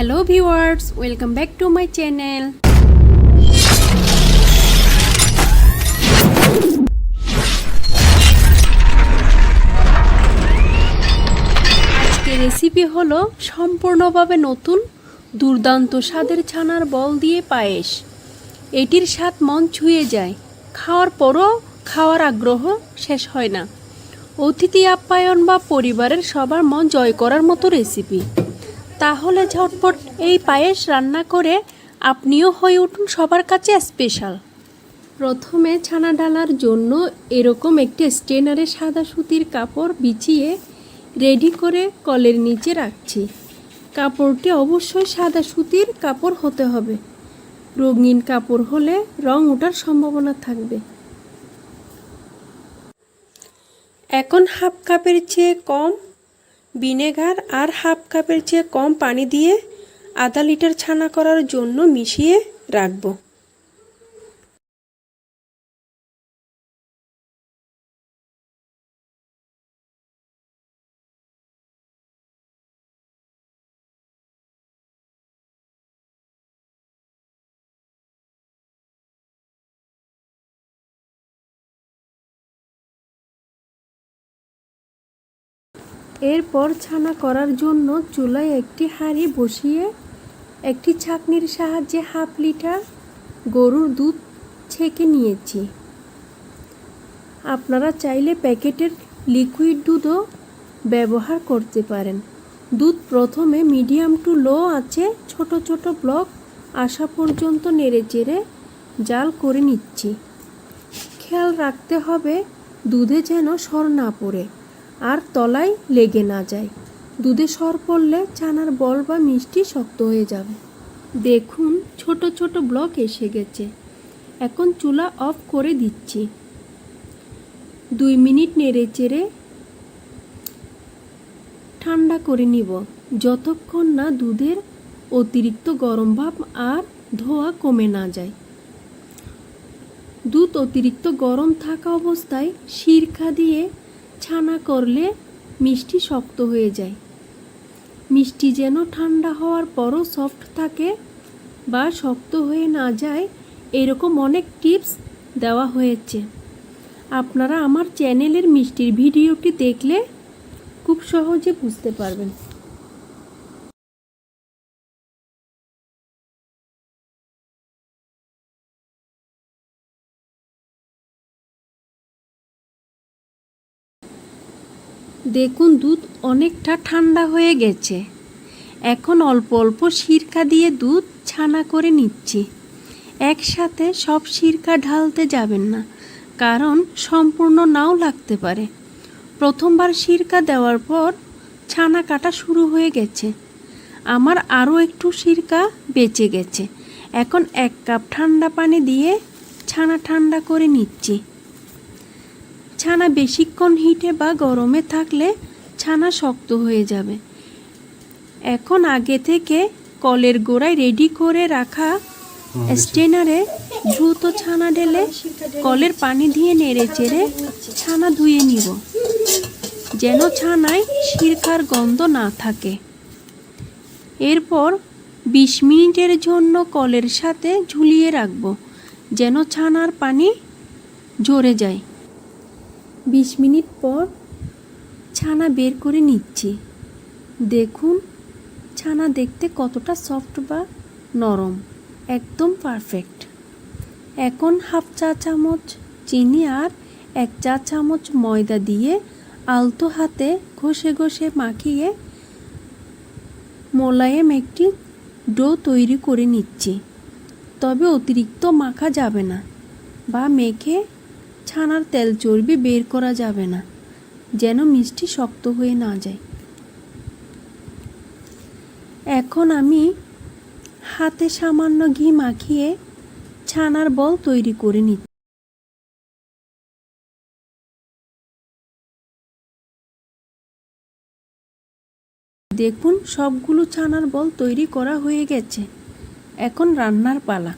Hello viewers welcome back to my channel আজকে recipe হলো সম্পূর্ণভাবে নতুন, দুর্দান্ত স্বাদের ছানার বল দিয়ে পায়েস। এটির স্বাদ মন ছুঁয়ে যায়। খাওয়ার পরও খাওয়ার আগ্রহ শেষ হয় না। অতিথি আপ্যায়ন বা পরিবারের সবার মন জয় করার মতো রেসিপি তাহলে ঝটপট এই পায়েস রান্না করে আপনিও হয়ে উঠুন সবার কাছে স্পেশাল প্রথমে ছানা ডালার জন্য এরকম একটি স্টেনারে সাদা সুতির কাপড় বিছিয়ে রেডি করে কলের নিচে রাখছি। কাপড়টি অবশ্যই সাদা সুতির কাপড় হতে হবে। রঙিন কাপড় হলে রং ওঠার সম্ভাবনা থাকবে। এখন হাফ কাপের চেয়ে কম ভিনেগার আর হাফ কাপের চেয়ে কম পানি দিয়ে আধা লিটার ছানা করার জন্য মিশিয়ে রাখব। এরপর ছানা করার জন্য চুলায় একটি হাঁড়ি বসিয়ে একটি ছাঁকনির সাহায্যে হাফ লিটার গরুর দুধ ছেঁকে নিয়েছি। আপনারা চাইলে প্যাকেটের লিকুইড দুধও ব্যবহার করতে পারেন। দুধ প্রথমে মিডিয়াম টু লো আছে, ছোট ছোট ব্লক আসা পর্যন্ত নেড়ে চেড়ে জাল করে নিচ্ছি। খেয়াল রাখতে হবে দুধে যেন সর না পড়ে। আর তলায় লেগে না যায়। দুধে সর পড়লে ছানার বল বা মিষ্টি শক্ত হয়ে যাবে। দেখুন, ছোট ছোট ব্লক এসে গেছে। এখন চুলা অফ করে দিচ্ছি। দুই মিনিট নেড়ে চেড়ে ঠান্ডা করে নিব। যতক্ষণ না দুধের অতিরিক্ত গরম ভাব আর ধোয়া কমে না যায়। দুধ অতিরিক্ত গরম থাকা অবস্থায় শিরখা দিয়ে ছানা করলে মিষ্টি শক্ত হয়ে যায়। মিষ্টি যেন ঠান্ডা হওয়ার পরও সফট থাকে বা শক্ত হয়ে না যায়, এরকম অনেক টিপস দেওয়া হয়েছে। আপনারা আমার চ্যানেলের মিষ্টির ভিডিওটি দেখলে খুব সহজে বুঝতে পারবেন। দেখুন দুধ অনেকটা ঠান্ডা হয়ে গেছে। এখন অল্প অল্প সিরকা দিয়ে দুধ ছানা করে নিচ্ছি। একসাথে সব সিরকা ঢালতে যাবেন না, কারণ সম্পূর্ণ নাও লাগতে পারে। প্রথমবার সিরকা দেওয়ার পর ছানা কাটা শুরু হয়ে গেছে। আমার আরও একটু সিরকা বেঁচে গেছে। এখন এক কাপ ঠান্ডা পানি দিয়ে ছানা ঠান্ডা করে নিচ্ছি। ছানা বেশিক্ষণ হিটে বা গরমে থাকলে ছানা শক্ত হয়ে যাবে। এখন আগে থেকে কলের গোড়ায় রেডি করে রাখা স্টেনারে দ্রুত ছানা ঢেলে কলের পানি দিয়ে নেড়ে চেড়ে ছানা ধুয়ে নিব যেন ছানায় সিরকার গন্ধ না থাকে। এরপর বিশ মিনিটের জন্য কলের সাথে ঝুলিয়ে রাখব যেন ছানার পানি ঝরে যায়। বিশ মিনিট পর ছানা বের করে নিচ্ছি। দেখুন, ছানা দেখতে কতটা সফট বা নরম, একদম পারফেক্ট এখন হাফ চা চামচ চিনি আর এক চা চামচ ময়দা দিয়ে আলতো হাতে ঘষে ঘষে মাখিয়ে মোলায়েম একটি ডো তৈরি করে নিচ্ছি। তবে অতিরিক্ত মাখা যাবে না বা মেখে ছানার তেল চর্বি বের করা যাবে না, যেন মিষ্টি শক্ত হয়ে না যায়। এখন আমি হাতে সামান্য ঘি মাখিয়ে ছানার বল তৈরি করে নিচ্ছি। দেখুন, সবগুলো ছানার বল তৈরি করা হয়ে গেছে। এখন রান্নার পালা।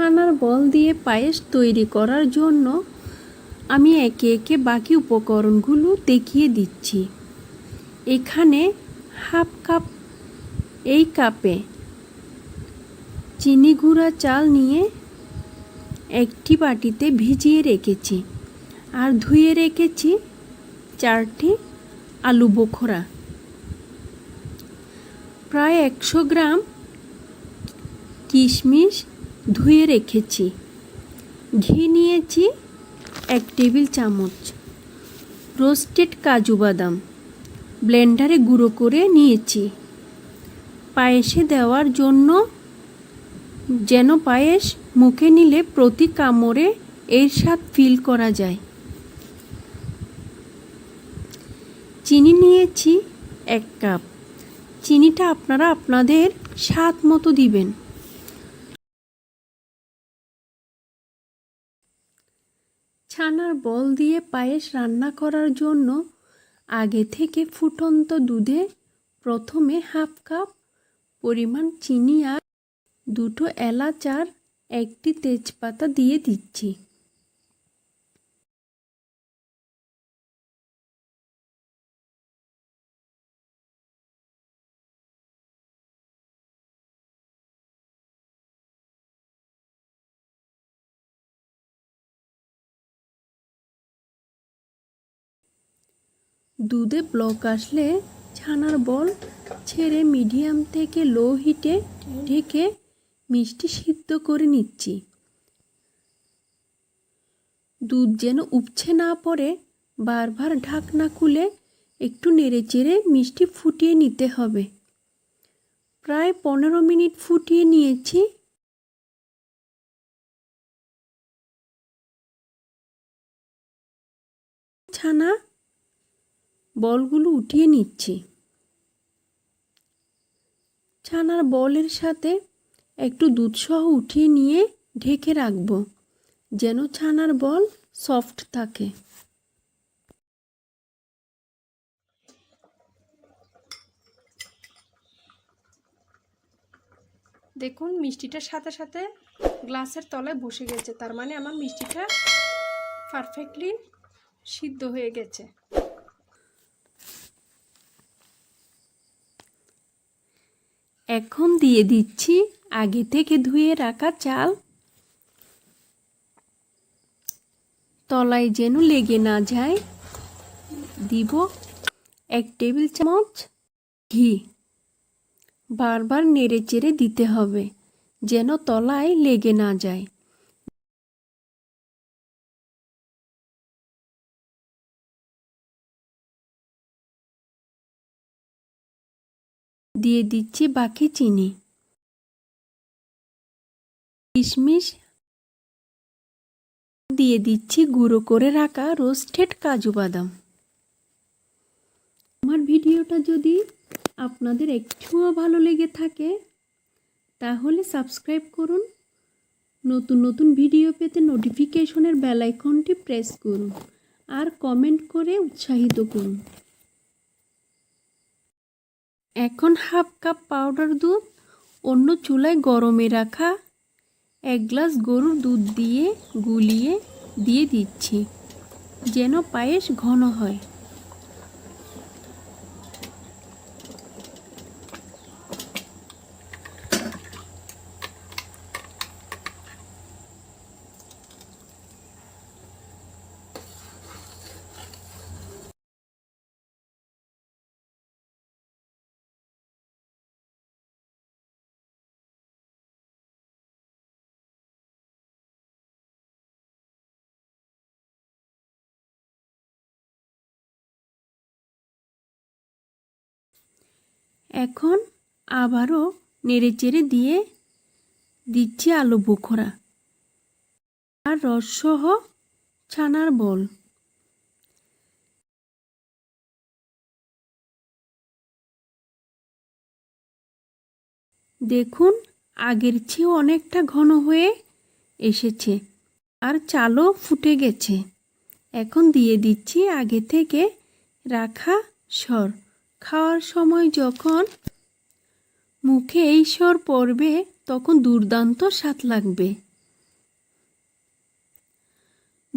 ছানার বল দিয়ে পায়েস তৈরি করার জন্য আমি একে একে বাকি উপকরণগুলো দেখিয়ে দিচ্ছি। এখানে হাফ কাপ, এই কাপে চিনি গুঁড়া চাল নিয়ে একটি বাটিতে ভিজিয়ে রেখেছি আর ধুয়ে রেখেছি চারটি আলু বোখরা। প্রায় একশো গ্রাম কিশমিশ ধুয়ে রেখেছি। ঘি নিয়েছি এক টেবিল চামচ। রোস্টেড কাজু বাদাম ব্লেন্ডারে গুঁড়ো করে নিয়েছি। পায়েসে দেওয়ার জন্য যেন পায়েস মুখে নিলে প্রতি কামড়ে এর স্বাদ ফিল করা যায়। চিনি নিয়েছি এক কাপ। চিনিটা আপনারা আপনাদের স্বাদ মতো দিবেন। ছানার বল দিয়ে পায়েস রান্না করার জন্য আগে থেকে ফুটন্ত দুধে প্রথমে হাফ কাপ পরিমাণ চিনি আর দুটো এলাচ আর একটি তেজপাতা দিয়ে দিচ্ছি। দুধে ব্লক আসলে ছানার বল ছেড়ে মিডিয়াম থেকে লো হিটে ঢেকে মিষ্টি সিদ্ধ করে নিচ্ছি। দুধ যেন উপছে না পড়ে, বারবার ঢাকনা খুলে একটু নেড়েচেড়ে মিষ্টি ফুটিয়ে নিতে হবে। প্রায় পনেরো মিনিট ফুটিয়ে নিয়েছি। ছানা বলগুলো উঠিয়ে নিচ্ছি। ছানার বলের সাথে একটু দুধসহ উঠিয়ে নিয়ে ঢেকে রাখব, যেন ছানার বল সফট থাকে। দেখুন, মিষ্টিটার সাথে সাথে গ্লাসের তলায় বসে গেছে, তার মানে আমার মিষ্টিটা পারফেক্টলি সিদ্ধ হয়ে গেছে। এখন দিয়ে দিচ্ছি আগে থেকে ধুয়ে রাখা চাল। তলায় যেন লেগে না যায়। দিব এক টেবিল চামচ ঘি। বারবার নেড়ে চেড়ে দিতে হবে, যেন তলায় লেগে না যায়। দিয়ে দিচ্ছি বাকি চিনি। কিশমিশ দিয়ে দিচ্ছি গুঁড়ো করে রাখা রোস্টেড কাজু বাদাম। আমার ভিডিওটা যদি আপনাদের একটুও ভালো লেগে থাকে, তাহলে সাবস্ক্রাইব করুন। নতুন নতুন ভিডিও পেতে নোটিফিকেশনের বেল আইকনটি প্রেস করুন আর কমেন্ট করে উৎসাহিত করুন। এখন হাফ কাপ পাউডার দুধ, অন্য চুলায় গরমে রাখা এক গ্লাস গরুর দুধ দিয়ে গুলিয়ে দিয়ে দিচ্ছি, যেন পায়েস ঘন হয়। এখন আবারও নেড়েচেড়ে দিয়ে দিচ্ছি আলু বোখরা আর রসসহ ছানার বল। দেখুন, আগের চেয়ে অনেকটা ঘন হয়ে এসেছে আর চালও ফুটে গেছে। এখন দিয়ে দিচ্ছি আগে থেকে রাখা সর। খাওয়ার সময় যখন মুখে স্বর পড়বে, তখন দুর্দান্ত স্বাদ লাগবে।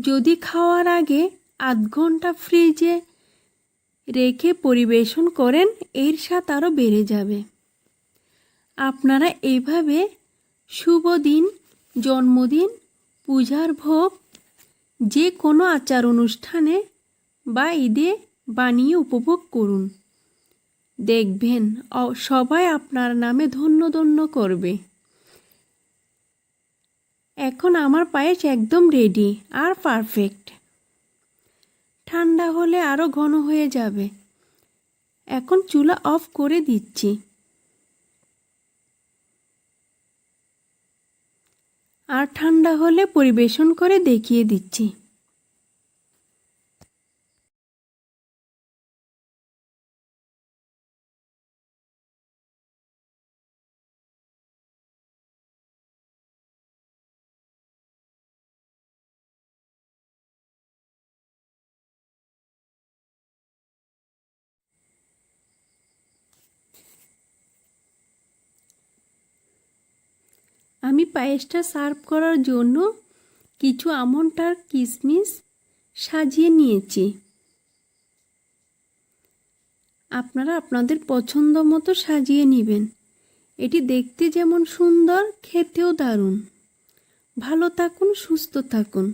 যদি খাওয়ার আগে আধ ঘণ্টা ফ্রিজে রেখে পরিবেশন করেন, এর স্বাদ আরও বেড়ে যাবে। আপনারা এইভাবে শুভ দিন, জন্মদিন, পূজার ভোগ, যে কোনো আচার অনুষ্ঠানে বা ঈদে বানিয়ে উপভোগ করুন। দেখবেন সবাই আপনার নামে ধন্য ধন্য করবে। এখন আমার পায়েস একদম রেডি আর পারফেক্ট ঠান্ডা হলে আরও ঘন হয়ে যাবে। এখন চুলা অফ করে দিচ্ছি। আর ঠান্ডা হলে পরিবেশন করে দেখিয়ে দিচ্ছি। আমি পায়েসটা সার্ভ করার জন্য কিছু আমন্ড কিশমিশ সাজিয়ে নিয়েছি। আপনারা আপনাদের পছন্দ মতো সাজিয়ে নেবেন। এটি দেখতে যেমন সুন্দর, খেতেও দারুণ। ভালো থাকুন, সুস্থ থাকুন।